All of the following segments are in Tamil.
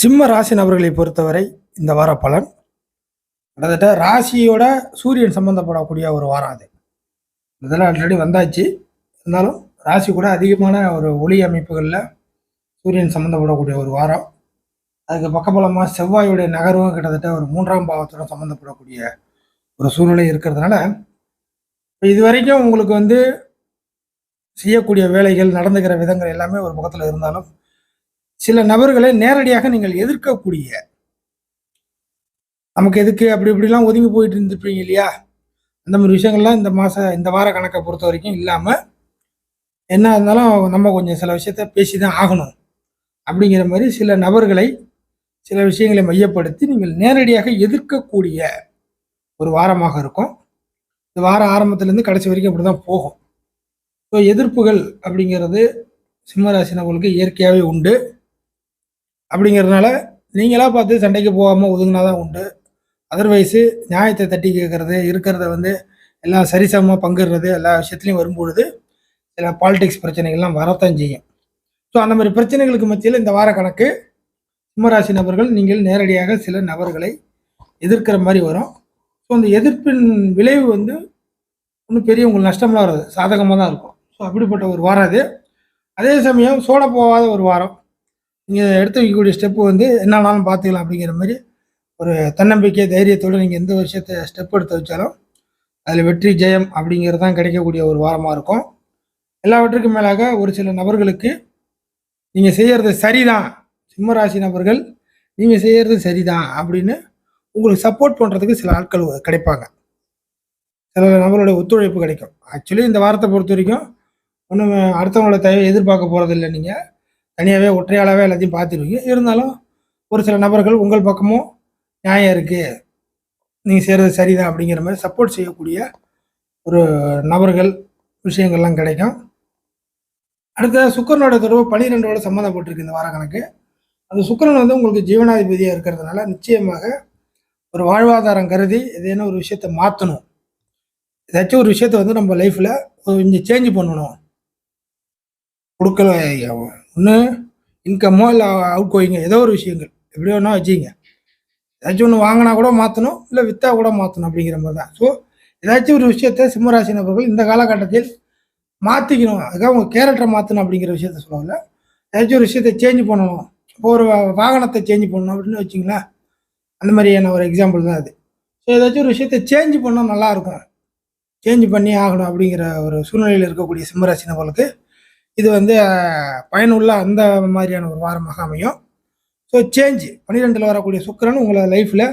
சிம்ம ராசி நபர்களை பொறுத்தவரை இந்த வார பலன் கிட்டத்தட்ட ராசியோட சூரியன் சம்பந்தப்படக்கூடிய ஒரு வாரம் அது. இதெல்லாம் ஆல்ரெடி வந்தாச்சு. இருந்தாலும் ராசி கூட அதிகமான ஒரு ஒளி அமைப்புகளில் சூரியன் சம்மந்தப்படக்கூடிய ஒரு வாரம். அதுக்கு பக்கபலமாக செவ்வாயுடைய நகர்வும் கிட்டத்தட்ட ஒரு மூன்றாம் பாவத்தோட சம்மந்தப்படக்கூடிய ஒரு சூழ்நிலை இருக்கிறதுனால இப்போ இது வரைக்கும் உங்களுக்கு வந்து செய்யக்கூடிய வேலைகள் நடந்துக்கிற விதங்கள் எல்லாமே ஒரு பக்கத்தில் இருந்தாலும் சில நபர்களை நேரடியாக நீங்கள் எதிர்க்கக்கூடிய நமக்கு எதுக்கு அப்படி இப்படிலாம் ஒதுங்கி போயிட்டு இருந்துருப்பீங்க இல்லையா? அந்த மாதிரி விஷயங்கள்லாம் இந்த மாதம் இந்த வார கணக்கை பொறுத்த வரைக்கும் இல்லாமல் என்ன இருந்தாலும் நம்ம கொஞ்சம் சில விஷயத்த பேசி தான் ஆகணும். அப்படிங்கிற மாதிரி சில நபர்களை சில விஷயங்களை மையப்படுத்தி நீங்கள் நேரடியாக எதிர்க்கக்கூடிய ஒரு வாரமாக இருக்கும். இந்த வார ஆரம்பத்துலேருந்து கடைசி வரைக்கும் அப்படி தான் போகும். ஸோ எதிர்ப்புகள் அப்படிங்கிறது சிம்மராசி நபர்களுக்கு இயற்கையாகவே உண்டு. அப்படிங்கிறதுனால நீங்களாக பார்த்து சண்டைக்கு போகாமல் ஒதுங்கினா தான் உண்டு. அதர்வைஸு நியாயத்தை தட்டி கேட்குறது இருக்கிறத வந்து எல்லாம் சரிசமமாக பங்குறது எல்லா விஷயத்துலையும் வரும்பொழுது சில பாலிடிக்ஸ் பிரச்சனைகள்லாம் வரத்தான் செய்யும். ஸோ அந்த மாதிரி பிரச்சனைகளுக்கு மத்தியில் இந்த வார கணக்கு சிம்மராசி நபர்கள் நீங்கள் நேரடியாக சில நபர்களை எதிர்க்கிற மாதிரி வரும். ஸோ அந்த எதிர்ப்பின் விளைவு வந்து ஒன்றும் பெரிய உங்களுக்கு நஷ்டமாக வராது சாதகமாக தான் இருக்கும். ஸோ அப்படிப்பட்ட ஒரு வாரம் அது. அதே சமயம் சோட போகாத ஒரு வாரம். நீங்கள் எடுத்து வைக்கக்கூடிய ஸ்டெப்பு வந்து என்னன்னாலும் பார்த்துக்கலாம் அப்படிங்கிற மாதிரி ஒரு தன்னம்பிக்கை தைரியத்தோடு நீங்கள் எந்த விஷயத்த ஸ்டெப் எடுத்து வச்சாலும் அதில் வெற்றி ஜெயம் அப்படிங்கிறது தான் கிடைக்கக்கூடிய ஒரு வாரமாக இருக்கும். எல்லாவற்றுக்கும் மேலாக ஒரு சில நபர்களுக்கு நீங்கள் செய்கிறது சரிதான். சிம்மராசி நபர்கள் நீங்கள் செய்கிறது சரிதான் அப்படின்னு உங்களுக்கு சப்போர்ட் பண்ணுறதுக்கு சில ஆட்கள் கிடைப்பாங்க. சில நபர்களுடைய ஒத்துழைப்பு கிடைக்கும். ஆக்சுவலி இந்த வாரத்தை பொறுத்த வரைக்கும் ஒன்றும் அடுத்தவங்களோட தேவை எதிர்பார்க்க போகிறதில்ல நீங்கள் தனியாகவே ஒற்றையாளாகவே எல்லாத்தையும் பார்த்துருவீங்க இருந்தாலும் ஒரு சில நபர்கள் உங்கள் பக்கமும் நியாயம் இருக்குது நீங்கள் செய்கிறது சரிதான் அப்படிங்கிற மாதிரி சப்போர்ட் செய்யக்கூடிய ஒரு நபர்கள் விஷயங்கள்லாம் கிடைக்கும். அடுத்த சுக்கரனோட தொடர்பு பனிரெண்டோட சம்மந்தப்பட்டிருக்கு இந்த வார கணக்கு அந்த சுக்கரன் வந்து உங்களுக்கு ஜீவனாதிபதியாக இருக்கிறதுனால நிச்சயமாக ஒரு வாழ்வாதாரம் கருதி ஏதேனும் ஒரு விஷயத்தை மாற்றணும் ஏதாச்சும் ஒரு விஷயத்த வந்து நம்ம லைஃப்பில் கொஞ்சம் சேஞ்ச் பண்ணணும். கொடுக்கல ஒன்று இன்கம்மோ இல்லை அவுட் கோயிங்க ஏதோ ஒரு விஷயங்கள். எப்படி வேணா வச்சுங்க ஏதாச்சும் ஒன்று வாங்கினா கூட மாற்றணும் இல்லை விற்றா கூட மாற்றணும் அப்படிங்கிற மாதிரி தான். ஸோ ஏதாச்சும் ஒரு விஷயத்த சிம்மராசி நபர்கள் இந்த காலகட்டத்தில் மாற்றிக்கணும் அதுக்காக உங்கள் கேரக்டரை மாற்றணும் அப்படிங்கிற விஷயத்த சொல்லல ஏதாச்சும் ஒரு விஷயத்தை சேஞ்ச் பண்ணணும். இப்போ ஒரு வாகனத்தை சேஞ்ச் பண்ணணும் அப்படின்னு வச்சிங்களேன் அந்த மாதிரியான ஒரு எக்ஸாம்பிள் தான் அது. ஸோ ஏதாச்சும் ஒரு விஷயத்தை சேஞ்ச் பண்ணால் நல்லாயிருக்கும் சேஞ்ச் பண்ணி ஆகணும் அப்படிங்கிற ஒரு சூழ்நிலையில் இருக்கக்கூடிய சிம்மராசி நபர்களுக்கு இது வந்து பயனுள்ள அந்த மாதிரியான ஒரு வாரமாக அமையும். ஸோ சேஞ்ச் பன்னிரெண்டில் வரக்கூடிய சுக்கரன் உங்களோட லைஃப்பில்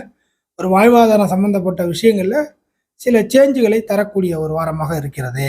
ஒரு வாழ்வாதாரம் சம்மந்தப்பட்ட விஷயங்களில் சில சேஞ்சுகளை தரக்கூடிய ஒரு வாரமாக இருக்கிறது.